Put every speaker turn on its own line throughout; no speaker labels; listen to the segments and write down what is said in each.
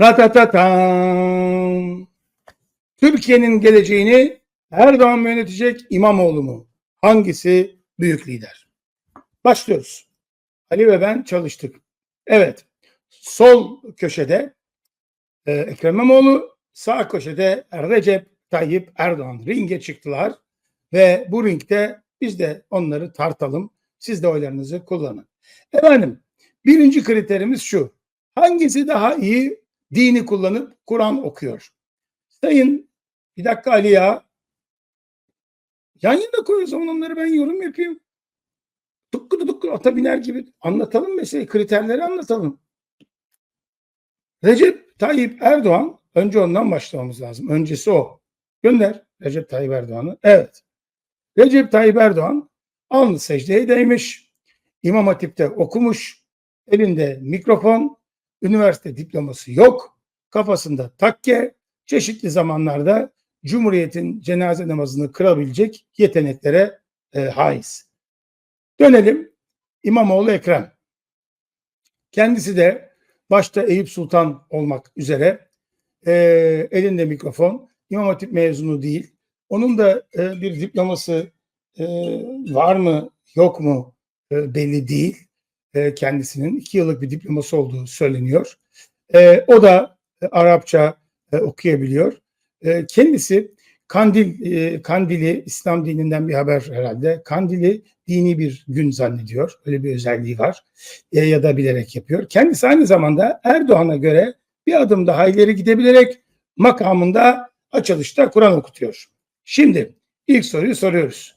Ratatatam. Türkiye'nin geleceğini Erdoğan mı yönetecek, İmamoğlu mu? Hangisi büyük lider? Başlıyoruz. Ali ve ben çalıştık. Evet. Sol köşede e, Ekrem İmamoğlu, sağ köşede Recep Tayyip Erdoğan ringe çıktılar ve bu ringde biz de onları tartalım. Siz de oylarınızı kullanın. Efendim, birinci kriterimiz şu. Hangisi daha iyi dini kullanıp Kur'an okuyor? Sayın bir dakika Ali ya. Yan yana koy o zaman onları ben yorum yapayım. Tıkkı tıkkı ata biner gibi anlatalım meseleyi, kriterleri anlatalım. Recep Tayyip Erdoğan, önce ondan başlamamız lazım. Öncesi o. Gönder Recep Tayyip Erdoğan'ı. Evet. Recep Tayyip Erdoğan alnı secdeye değmiş. İmam Hatip'te okumuş. Elinde mikrofon. Üniversite diploması yok. Kafasında takke. Çeşitli zamanlarda Cumhuriyet'in cenaze namazını kılabilecek yeteneklere e, haiz. Dönelim İmamoğlu Ekrem. Kendisi de başta Eyüp Sultan olmak üzere e, elinde mikrofon. İmam Hatip mezunu değil. Onun da e, bir diploması e, var mı yok mu e, belli değil. E, kendisinin iki yıllık bir diploması olduğu söyleniyor. E, o da e, Arapça e, okuyabiliyor. E, kendisi Kandil e, Kandili İslam dininden bir haber herhalde. Kandili dini bir gün zannediyor. Öyle bir özelliği var. E, ya da bilerek yapıyor. Kendisi aynı zamanda Erdoğan'a göre bir adım daha ileri gidebilerek makamında açılışta Kur'an okutuyor. Şimdi ilk soruyu soruyoruz.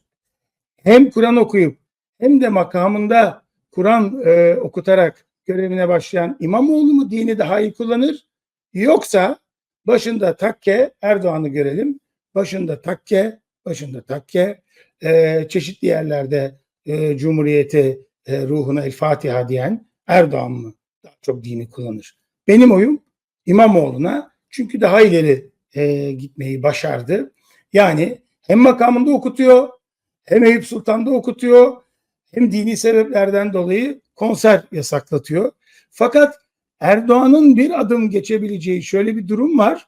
Hem Kur'an okuyup hem de makamında Kur'an e, okutarak görevine başlayan İmamoğlu mu dini daha iyi kullanır? Yoksa başında takke Erdoğan'ı görelim. Başında takke, başında takke e, çeşitli yerlerde e, Cumhuriyeti e, ruhuna El Fatiha diyen Erdoğan mı daha çok dini kullanır? Benim oyum İmamoğlu'na çünkü daha ileri e, gitmeyi başardı. Yani hem makamında okutuyor, hem Eyüp Sultan'da okutuyor, hem dini sebeplerden dolayı konser yasaklatıyor. Fakat Erdoğan'ın bir adım geçebileceği şöyle bir durum var.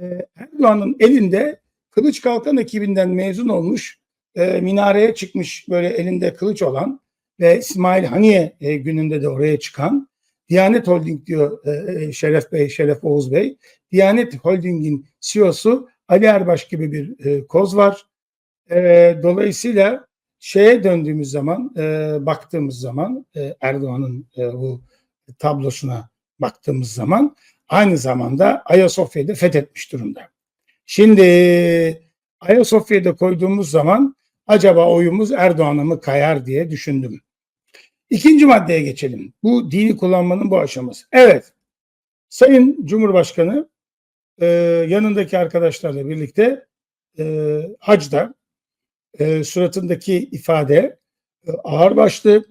Ee, Erdoğan'ın elinde Kılıç Kalkan ekibinden mezun olmuş, e, minareye çıkmış böyle elinde kılıç olan ve İsmail Haniye e, gününde de oraya çıkan Diyanet Holding diyor e, Şeref Bey, Şeref Oğuz Bey. Diyanet Holding'in CEO'su Ali Erbaş gibi bir koz var. Dolayısıyla şeye döndüğümüz zaman, e, baktığımız zaman e, Erdoğan'ın e, bu tablosuna baktığımız zaman aynı zamanda Ayasofya'yı fethetmiş durumda. Şimdi Ayasofya'da koyduğumuz zaman acaba oyumuz Erdoğan'a mı kayar diye düşündüm. İkinci maddeye geçelim. Bu dini kullanmanın bu aşaması. Evet, Sayın Cumhurbaşkanı e, yanındaki arkadaşlarla birlikte e, hacda e, suratındaki ifade e, ağırbaşlı,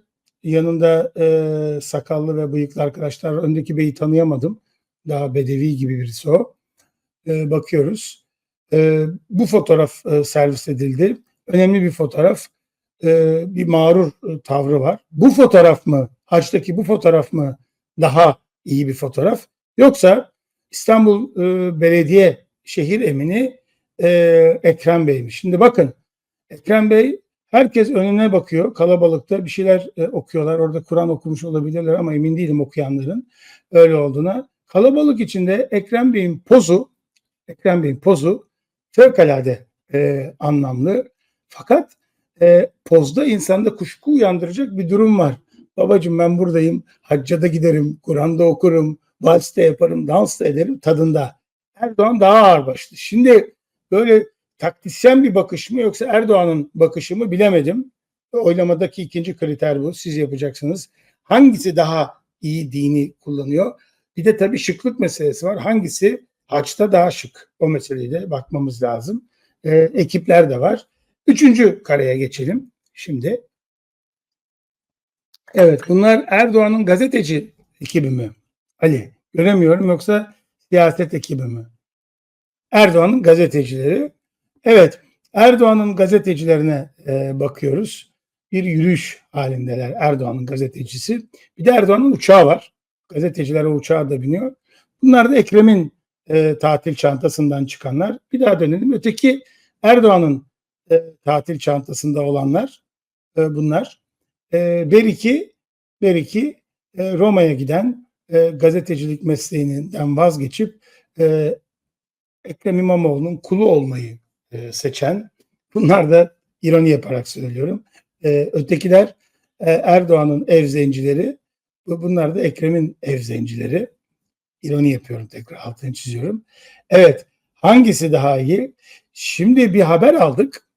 yanında e, sakallı ve bıyıklı arkadaşlar. Öndeki beyi tanıyamadım. Daha bedevi gibi birisi o. E, bakıyoruz. E, bu fotoğraf e, servis edildi. Önemli bir fotoğraf. E, bir mağrur e, tavrı var. Bu fotoğraf mı, haçtaki bu fotoğraf mı daha iyi bir fotoğraf? Yoksa İstanbul e, Belediye Şehir Emini e, Ekrem Bey'miş. Şimdi bakın Ekrem Bey herkes önüne bakıyor kalabalıkta bir şeyler e, okuyorlar. Orada Kur'an okumuş olabilirler ama emin değilim okuyanların öyle olduğuna. Kalabalık içinde Ekrem Bey'in pozu Ekrem Bey'in pozu fevkalade e, anlamlı. Fakat e, pozda insanda kuşku uyandıracak bir durum var. Babacım ben buradayım, hacca da giderim, Kur'an'da okurum, vals de yaparım, dans da ederim tadında. Erdoğan daha ağır başlı. Şimdi böyle taktisyen bir bakış mı yoksa Erdoğan'ın bakışı mı bilemedim. Oylamadaki ikinci kriter bu. Siz yapacaksınız. Hangisi daha iyi dini kullanıyor? Bir de tabii şıklık meselesi var. Hangisi haçta daha şık? O meseleyi de bakmamız lazım. Ee, ekipler de var. Üçüncü kareye geçelim şimdi. Evet bunlar Erdoğan'ın gazeteci ekibi mi? Ali göremiyorum yoksa siyaset ekibi mi? Erdoğan'ın gazetecileri. Evet Erdoğan'ın gazetecilerine e, bakıyoruz. Bir yürüyüş halindeler Erdoğan'ın gazetecisi. Bir de Erdoğan'ın uçağı var. Gazeteciler o uçağa da biniyor. Bunlar da Ekrem'in e, tatil çantasından çıkanlar. Bir daha dönelim. Öteki Erdoğan'ın e, tatil çantasında olanlar e, bunlar. E, Beriki, Beriki e, Roma'ya giden e, gazetecilik mesleğinden vazgeçip e, Ekrem İmamoğlu'nun kulu olmayı e, seçen. Bunlar da ironi yaparak söylüyorum. E, ötekiler e, Erdoğan'ın ev zencileri. Bu- Bunlar da Ekrem'in ev zencileri. İroni yapıyorum tekrar altını çiziyorum. Evet hangisi daha iyi? Şimdi bir haber aldık.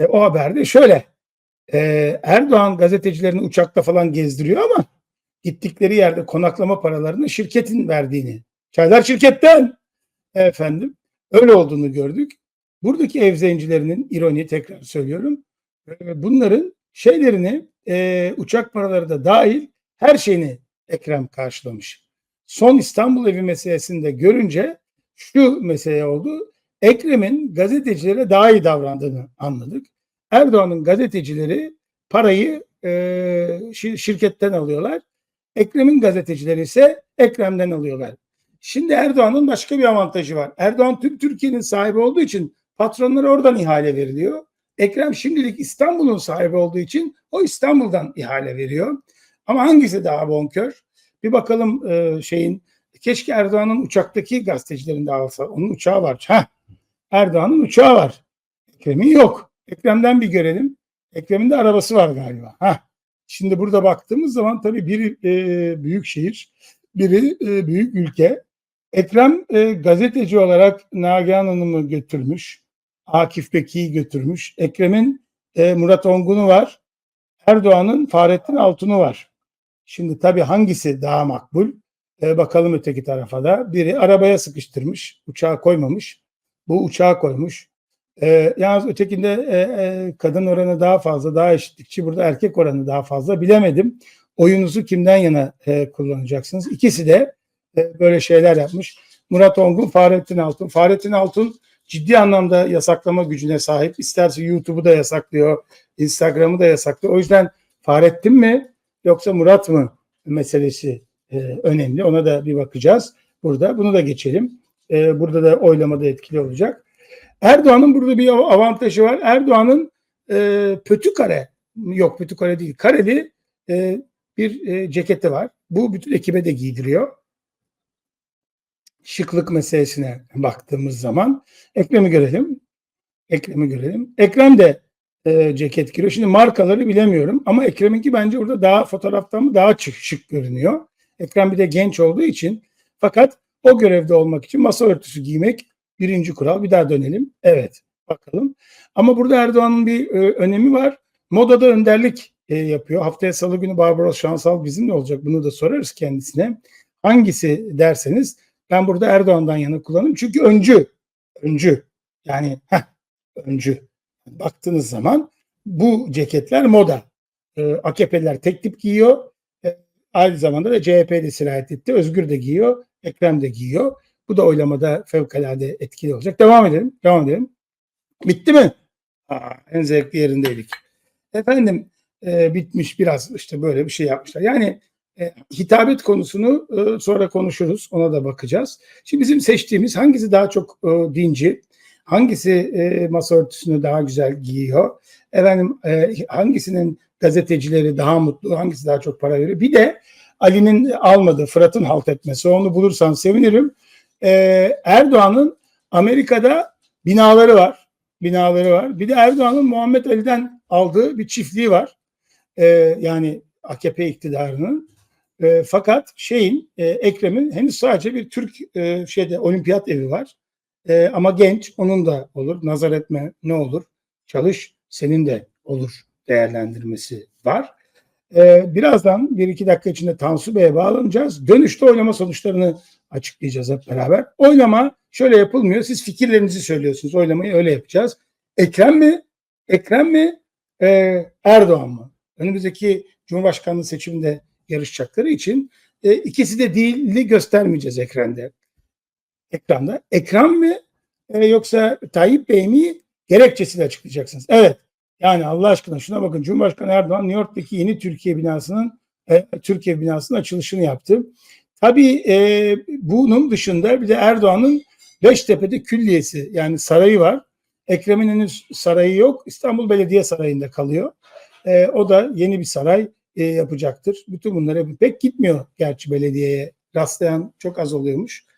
E, o haberde şöyle. E, Erdoğan gazetecilerini uçakta falan gezdiriyor ama gittikleri yerde konaklama paralarını şirketin verdiğini. Çaylar şirketten efendim. Öyle olduğunu gördük. Buradaki ev zencilerinin ironi tekrar söylüyorum. e, Bunların şeylerini e, uçak paraları da dahil her şeyini Ekrem karşılamış. Son İstanbul evi meselesinde görünce şu mesele oldu. Ekrem'in gazetecilere daha iyi davrandığını anladık. Erdoğan'ın gazetecileri parayı e, şir- şirketten alıyorlar. Ekrem'in gazetecileri ise Ekrem'den alıyorlar. Şimdi Erdoğan'ın başka bir avantajı var. Erdoğan tüm Türkiye'nin sahibi olduğu için patronlara oradan ihale veriliyor. Ekrem şimdilik İstanbul'un sahibi olduğu için o İstanbul'dan ihale veriyor. Ama hangisi daha bonkör? Bir bakalım e, şeyin keşke Erdoğan'ın uçaktaki gazetecilerin de alsa. Onun uçağı var. Ha, Erdoğan'ın uçağı var. Ekrem'in yok. Ekrem'den bir görelim. Ekrem'in de arabası var galiba. Ha. Şimdi burada baktığımız zaman tabii biri e, büyük şehir, biri e, büyük ülke. Ekrem e, gazeteci olarak Nagihan Hanım'ı götürmüş. Akif Bekir'i götürmüş. Ekrem'in e, Murat Ongun'u var. Erdoğan'ın Fahrettin Altun'u var. Şimdi tabii hangisi daha makbul? E, bakalım öteki tarafa da. Biri arabaya sıkıştırmış, uçağa koymamış. Bu uçağa koymuş. E, yalnız ötekinde e, e, kadın oranı daha fazla, daha eşitlikçi. Burada erkek oranı daha fazla. Bilemedim. Oyunuzu kimden yana e, kullanacaksınız? İkisi de e, böyle şeyler yapmış. Murat Ongun, Fahrettin Altun. Fahrettin Altun ciddi anlamda yasaklama gücüne sahip. İsterse YouTube'u da yasaklıyor, Instagram'ı da yasaklıyor. O yüzden Fahrettin mi yoksa Murat mı meselesi e, önemli. Ona da bir bakacağız. Burada bunu da geçelim. E, burada da oylamada etkili olacak. Erdoğan'ın burada bir av- avantajı var. Erdoğan'ın e, pötü kare yok pötü kare değil kareli e, bir e, ceketi var. Bu bütün ekibe de giydiriyor. Şıklık meselesine baktığımız zaman Ekrem'i görelim. Ekrem'i görelim. Ekrem de e, ceket giriyor. Şimdi markaları bilemiyorum ama Ekrem'inki bence burada daha fotoğraftan mı daha şık, şık görünüyor. Ekrem bir de genç olduğu için fakat o görevde olmak için masa örtüsü giymek birinci kural. Bir daha dönelim. Evet bakalım. Ama burada Erdoğan'ın bir e, önemi var. Modada önderlik e, yapıyor. Haftaya salı günü Barbaros Şansal bizimle olacak. Bunu da sorarız kendisine. Hangisi derseniz ben burada Erdoğan'dan yana kullanırım. Çünkü öncü. Öncü. Yani heh, öncü. Baktığınız zaman bu ceketler moda. E, AKP'liler tek tip giyiyor. E, aynı zamanda da CHP de sirayet etti. Özgür de giyiyor. Ekrem de giyiyor. Bu da oylamada fevkalade etkili olacak. Devam edelim. Devam edelim. Bitti mi? Aa, en zevkli yerindeydik. Efendim e, bitmiş biraz işte böyle bir şey yapmışlar. Yani e, hitabet konusunu e, sonra konuşuruz. Ona da bakacağız. Şimdi bizim seçtiğimiz hangisi daha çok e, dinci, hangisi e, masa örtüsünü daha güzel giyiyor, efendim hangisinin gazetecileri daha mutlu, hangisi daha çok para veriyor. Bir de Ali'nin almadığı Fırat'ın halt etmesi onu bulursan sevinirim. Erdoğan'ın Amerika'da binaları var. Binaları var. Bir de Erdoğan'ın Muhammed Ali'den aldığı bir çiftliği var. Yani AKP iktidarının. E, fakat şeyin e, Ekrem'in henüz sadece bir Türk e, şeyde olimpiyat evi var. E, ama genç onun da olur. Nazar etme ne olur? Çalış senin de olur değerlendirmesi var. E, birazdan bir iki dakika içinde Tansu Bey'e bağlanacağız. Dönüşte oylama sonuçlarını açıklayacağız hep beraber. Oylama şöyle yapılmıyor. Siz fikirlerinizi söylüyorsunuz. Oylamayı öyle yapacağız. Ekrem mi? Ekrem mi? E, Erdoğan mı? Önümüzdeki Cumhurbaşkanlığı seçiminde yarışacakları için e, ikisi de değilini göstermeyeceğiz ekranda. Ekranda. Ekran mı e, yoksa Tayyip Bey mi gerekçesini açıklayacaksınız. Evet. Yani Allah aşkına şuna bakın. Cumhurbaşkanı Erdoğan New York'taki yeni Türkiye binasının e, Türkiye binasının açılışını yaptı. Tabii e, bunun dışında bir de Erdoğan'ın Beştepe'de külliyesi yani sarayı var. Ekrem'in henüz sarayı yok. İstanbul Belediye Sarayı'nda kalıyor. E, o da yeni bir saray e, yapacaktır. Bütün bunlara pek gitmiyor gerçi belediyeye rastlayan çok az oluyormuş.